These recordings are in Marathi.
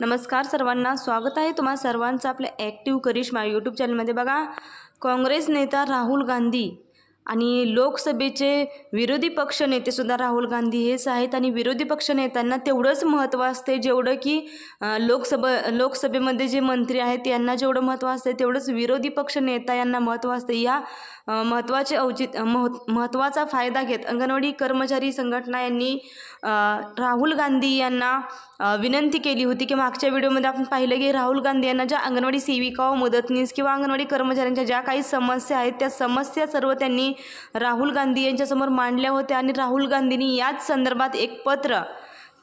नमस्कार सर्वांना. स्वागत आहे तुम्हा सर्वांचं आपल्या ॲक्टिव्ह करिश्मा यूट्यूब चॅनलमध्ये बघा काँग्रेस नेता राहुल गांधी आणि लोकसभेचे विरोधी पक्ष नेतेसुद्धा राहुल गांधी हेच आहेत. आणि विरोधी पक्ष नेत्यांना तेवढंच महत्त्व असते जेवढं की लोकसभ लोकसभा लोकसभेमध्ये जे मंत्री आहेत यांना जेवढं महत्त्व असते तेवढंच विरोधी पक्ष नेता यांना महत्त्व असते. या महत्त्वाचे औचित मह महत्त्वाचा फायदा घेत अंगणवाडी कर्मचारी संघटना यांनी राहुल गांधी यांना विनंती केली होती की मागच्या व्हिडिओमध्ये आपण पाहिलं की राहुल गांधी यांना ज्या अंगणवाडी सेविका व मदतनीस किंवा अंगणवाडी कर्मचाऱ्यांच्या ज्या काही समस्या आहेत त्या समस्या सर्व त्यांनी राहुल गांधी यांच्यासमोर मांडल्या होत्या आणि राहुल गांधींनी याच संदर्भात एक पत्र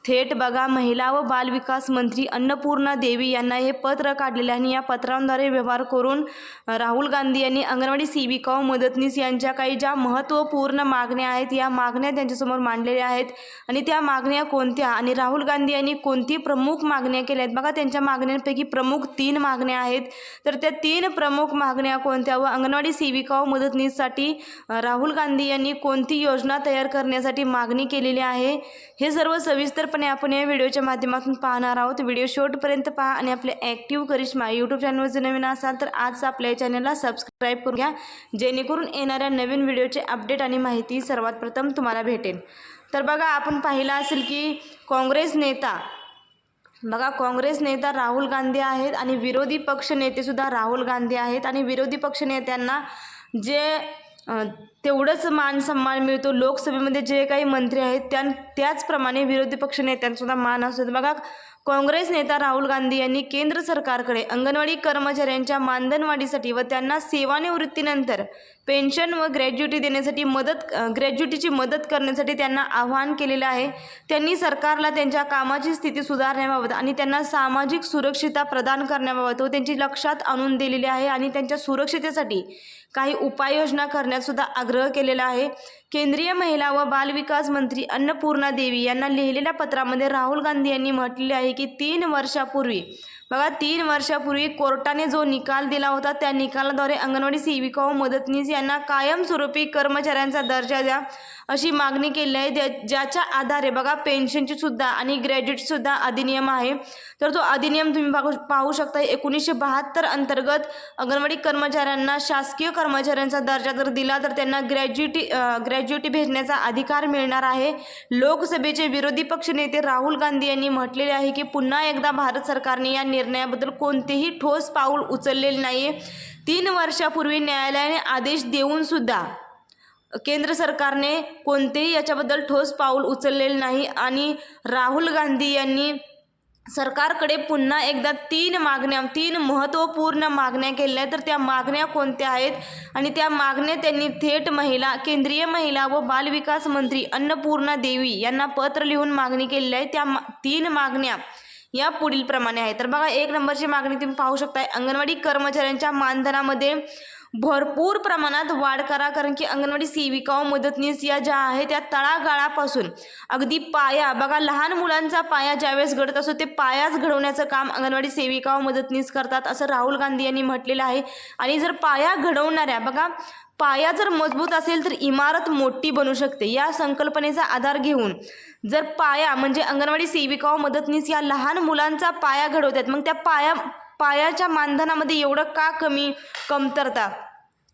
थेट बघा महिला व बालविकास मंत्री अन्नपूर्णा देवी यांना हे पत्र काढलेले आणि या पत्रांद्वारे व्यवहार करून राहुल गांधी यांनी अंगणवाडी सेविका व मदतनीस यांच्या काही ज्या महत्त्वपूर्ण मागण्या आहेत या मागण्या त्यांच्यासमोर मांडलेल्या आहेत. आणि त्या मागण्या कोणत्या? आणि राहुल गांधी यांनी कोणती प्रमुख मागण्या केल्या आहेत? बघा त्यांच्या मागण्यांपैकी प्रमुख तीन मागण्या आहेत. तर त्या तीन प्रमुख मागण्या कोणत्या? व अंगणवाडी सेविका व मदतनीससाठी राहुल गांधी यांनी कोणती योजना तयार करण्यासाठी मागणी केलेली आहे? हे सर्व सविस्तर सविस्तरपणे आपण या व्हिडिओच्या माध्यमातून पाहणार आहोत. व्हिडिओ शेवटपर्यंत पहा आणि आपले ॲक्टिव्ह करिश्मा यूट्यूब चॅनलवर जर नवीन असाल तर आज आपल्या चॅनलला सबस्क्राईब करून घ्या. जेणेकरून येणाऱ्या नवीन व्हिडिओचे अपडेट आणि माहिती सर्वात प्रथम तुम्हाला भेटेल. तर बघा आपण पाहिलं असेल की काँग्रेस नेता बघा काँग्रेस नेता राहुल गांधी आहेत आणि विरोधी पक्ष नेतेसुद्धा राहुल गांधी आहेत. आणि विरोधी पक्ष नेत्यांना जे तेवढंच मान सन्मान मिळतो. लोकसभेमध्ये जे काही मंत्री आहेत त्या त्याचप्रमाणे विरोधी पक्ष नेत्यांसुद्धा मान असतो बघा काँग्रेस नेता राहुल गांधी यांनी केंद्र सरकारकडे अंगणवाडी कर्मचाऱ्यांच्या मानधनवाढीसाठी व त्यांना सेवानिवृत्तीनंतर पेन्शन व ग्रॅज्युटी देण्यासाठी मदत ग्रॅज्युटीची मदत करण्यासाठी त्यांना आवाहन केलेलं आहे. त्यांनी सरकारला त्यांच्या कामाची स्थिती सुधारण्याबाबत आणि त्यांना सामाजिक सुरक्षितता प्रदान करण्याबाबत व त्यांची लक्षात आणून दिलेली आहे आणि त्यांच्या सुरक्षितेसाठी काही उपाययोजना करण्यातसुद्धा आग्रह केलेला आहे. केंद्रीय महिला व बालविकास मंत्री अन्नपूर्णा देवी यांना लिहिलेल्या पत्रामध्ये राहुल गांधी यांनी म्हटलेले आहे की तीन वर्षापूर्वी बघा तीन वर्षापूर्वी कोर्टाने जो निकाल दिला होता त्या निकालाद्वारे अंगणवाडी सेविका व मदतनीस यांना कायमस्वरूपी कर्मचाऱ्यांचा दर्जा द्या अशी मागणी केली आहे. ज्या ज्याच्या आधारे बघा पेन्शनची सुद्धा आणि ग्रॅज्युएटसुद्धा अधिनियम आहे. तर तो अधिनियम तुम्ही पाहू पाहू शकता. एकोणीसशे बहात्तर अंतर्गत अंगणवाडी कर्मचाऱ्यांना शासकीय कर्मचाऱ्यांचा दर्जा जर दिला तर त्यांना ग्रॅज्युटी ग्रॅज्युटी भेटण्याचा अधिकार मिळणार आहे. लोकसभेचे विरोधी पक्षनेते राहुल गांधी यांनी म्हटलेले आहे की पुन्हा एकदा भारत सरकारने या निर्णयाबद्दल कोणतेही ठोस पाऊल उचललेले नाही तीन वर्षापूर्वी न्यायालयाने आदेश देऊन सुद्धा केंद्र सरकारने कोणतेही याच्याबद्दल ठोस पाऊल उचललेले नाही आणि राहुल गांधी यांनी सरकारकडे पुन्हा एकदा तीन मागण्या तीन महत्त्वपूर्ण मागण्या केल्या. आहेत तर त्या मागण्या कोणत्या आहेत? आणि त्या मागण्या त्यांनी थेट महिला केंद्रीय महिला व बालविकास मंत्री अन्नपूर्णा देवी यांना पत्र लिहून मागणी केलेली आहे. त्या मा तीन मागण्या या पुढील प्रमाणे आहे. तर बघा एक नंबरची मागणी तुम्ही पाहू शकताय. अंगणवाडी कर्मचाऱ्यांच्या मानधनामध्ये भरपूर प्रमाणात वाढ करा कारण की अंगणवाडी सेविका व मदतनीस या ज्या आहेत त्या तळागाळापासून अगदी पाया बघा लहान मुलांचा पाया ज्यावेळेस घडत असतो ते पायाच घडवण्याचं काम अंगणवाडी सेविका व मदतनीस करतात असं राहुल गांधी यांनी म्हटलेलं आहे. आणि जर पाया घडवणाऱ्या बघा पाया जर मजबूत असेल तर इमारत मोठी बनू शकते. या संकल्पनेचा आधार घेऊन जर पाया म्हणजे अंगणवाडी सेविका व मदतनीस या लहान मुलांचा पाया घडवतात मग त्या पाया पायाच्या मानधनामध्ये एवढं का कमी कमतरता?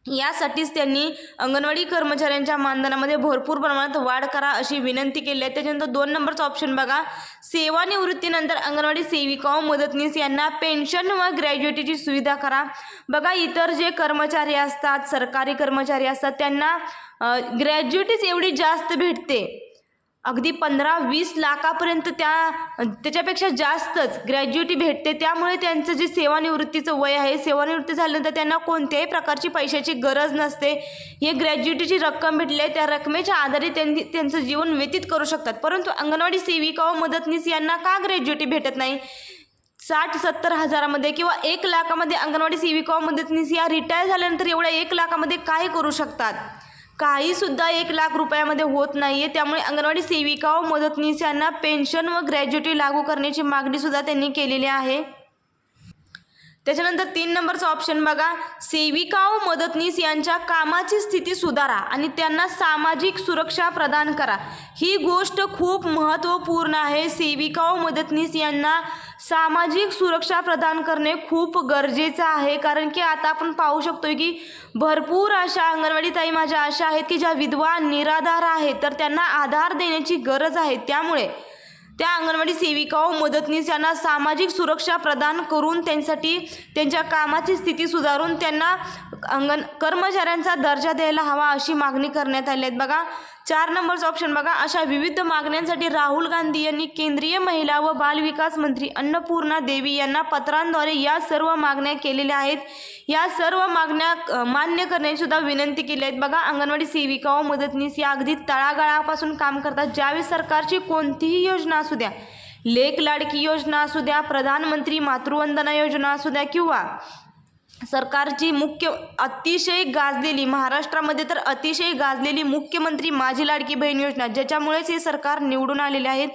यासाठीच त्यांनी अंगणवाडी कर्मचाऱ्यांच्या मानधनामध्ये भरपूर प्रमाणात वाढ करा अशी विनंती केली आहे. त्याच्यानंतर दोन नंबरचा ऑप्शन बघा. सेवानिवृत्तीनंतर अंगणवाडी सेविका व मदतनीस यांना पेन्शन व ग्रॅज्युएटीची सुविधा करा. बघा इतर जे कर्मचारी असतात सरकारी कर्मचारी असतात त्यांना ग्रॅज्युएटीच एवढी जास्त भेटते. अगदी पंधरा वीस लाखापर्यंत त्या त्याच्यापेक्षा जास्तच ग्रॅज्युएटी भेटते. त्यामुळे त्यांचं जे सेवानिवृत्तीचं वय आहे सेवानिवृत्ती झाल्यानंतर त्यांना कोणत्याही प्रकारची पैशाची गरज नसते. हे ग्रॅज्युएटीची रक्कम भेटली आहे त्या रकमेच्या आधारे त्यांनी त्यांचं जीवन व्यतीत करू शकतात. परंतु अंगणवाडी सेविका व मदतनीस यांना का ग्रॅज्युएटी भेटत नाही? साठ सत्तर हजारामध्ये किंवा एक लाखामध्ये अंगणवाडी सेविका व मदतनीस या रिटायर झाल्यानंतर एवढ्या एक लाखामध्ये काय करू शकतात? काही सुद्धा एक लाख रुपयामध्ये होत नाहीये. त्यामुळे अंगणवाडी सेविका व मदतनीस यांना पेन्शन व ग्रॅज्युटी लागू करण्याची मागणी सुद्धा त्यांनी केलेली आहे. त्याच्यानंतर तीन नंबरचा ऑप्शन बघा. सेविका व मदतनीस यांच्या कामाची स्थिती सुधारा आणि त्यांना सामाजिक सुरक्षा प्रदान करा. ही गोष्ट खूप महत्त्वपूर्ण आहे. सेविका व मदतनीस यांना सामाजिक सुरक्षा प्रदान करणे खूप गरजेचं आहे. कारण की आता आपण पाहू शकतोय की भरपूर अशा अंगणवाडी ताई माझ्या अशा आहेत की ज्या विधवा निराधार आहेत. तर त्यांना आधार देण्याची गरज आहे. त्यामुळे त्या अंगणवाडी सेविका व मदतनीस यांना सामाजिक सुरक्षा प्रदान करून त्यांसाठी त्यांच्या कामाची स्थिती सुधारून त्यांना अंगण कर्मचाऱ्यांचा दर्जा द्यायला हवा अशी मागणी करण्यात आली आहेत बघा चार नंबरचा ऑप्शन बघा. अशा विविध मागण्यांसाठी राहुल गांधी यांनी केंद्रीय महिला व बालविकास मंत्री अन्नपूर्णा देवी यांना पत्रांद्वारे या सर्व मागण्या केलेल्या आहेत. या सर्व मागण्या मान्य करण्याचीसुद्धा विनंती केली आहेत बघा अंगणवाडी सेविका व मदतनीस या अगदी तळागाळापासून काम करतात. ज्यावेळी सरकारची कोणतीही योजना असू द्या. लेख लाडकी योजना असू द्या प्रधानमंत्री मातृवंदना योजना असू द्या किंवा सरकारची मुख्य अतिशय गाजलेली महाराष्ट्रामध्ये तर अतिशय गाजलेली मुख्यमंत्री माझी लाडकी बहीण योजना ज्याच्यामुळेच हे सरकार निवडून आलेले आहेत.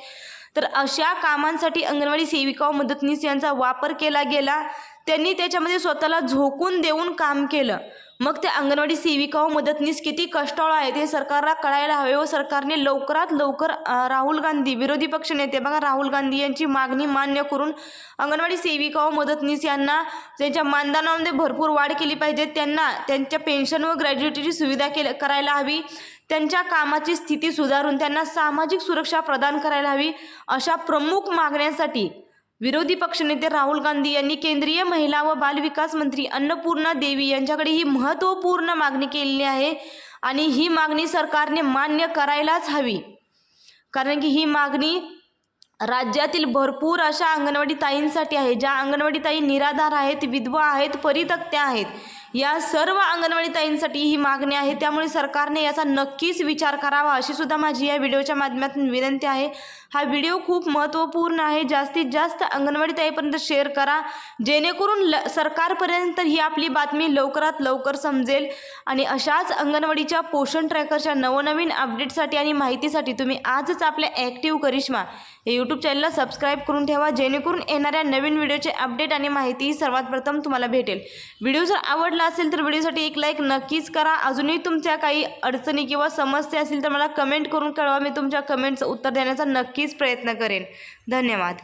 तर अशा कामांसाठी अंगणवाडी सेविका व मदतनीस यांचा वापर केला गेला. त्यांनी त्याच्यामध्ये स्वतःला झोकून देऊन काम केलं. मग ते अंगणवाडी सेविका व मदतनीस किती कष्टाळू आहेत हे सरकारला कळायला हवे व सरकारने लवकरात लवकर राहुल गांधी विरोधी पक्षनेते बघा राहुल गांधी यांची मागणी मान्य करून अंगणवाडी सेविका व मदतनीस यांना त्यांच्या मानधनामध्ये भरपूर वाढ केली पाहिजे त्यांना त्यांच्या पेन्शन व ग्रॅज्युएटीची सुविधा केल करायला हवी त्यांच्या कामाची स्थिती सुधारून त्यांना सामाजिक सुरक्षा प्रदान करायला हवी अशा प्रमुख मागण्यांसाठी विरोधी पक्षनेते राहुल गांधी यांनी केंद्रीय महिला व बालविकास मंत्री अन्नपूर्णा देवी यांच्याकडे ही महत्त्वपूर्ण मागणी केलेली आहे आणि ही मागणी सरकारने मान्य करायलाच हवी. कारण की ही मागणी राज्यातील भरपूर अशा अंगणवाडी ताईंसाठी आहे. ज्या अंगणवाडी ताई निराधार आहेत विधवा आहेत परितक्त्या आहेत. या सर्व अंगणवाडी ताईंसाठी ही मागणी आहे. त्यामुळे सरकारने याचा नक्कीच विचार करावा अशी सुद्धा माझी या व्हिडिओच्या माध्यमातून विनंती आहे. हा व्हिडिओ खूप महत्त्वपूर्ण आहे. जास्तीत जास्त अंगणवाडी ताईपर्यंत शेअर करा. जेणेकरून ल सरकारपर्यंत ही आपली बातमी लवकरात लवकर समजेल. आणि अशाच अंगणवाडीच्या पोषण ट्रॅकरच्या नवनवीन अपडेटसाठी आणि माहितीसाठी तुम्ही आजच आपल्या ॲक्टिव्ह करिश्मा हे यूट्यूब चॅनलला सबस्क्राईब करून ठेवा. जेणेकरून येणाऱ्या नवीन व्हिडिओचे अपडेट आणि माहिती सर्वात प्रथम तुम्हाला भेटेल. व्हिडिओ जर आवडला असेल तर व्हिडिओसाठी एक लाईक नक्कीच करा. अजूनही तुमच्या काही अडचणी किंवा समस्या असतील तर मला कमेंट करून कळवा. मी तुमच्या कमेंटचं उत्तर देण्याचा नक्कीच प्रयत्न करेन. धन्यवाद.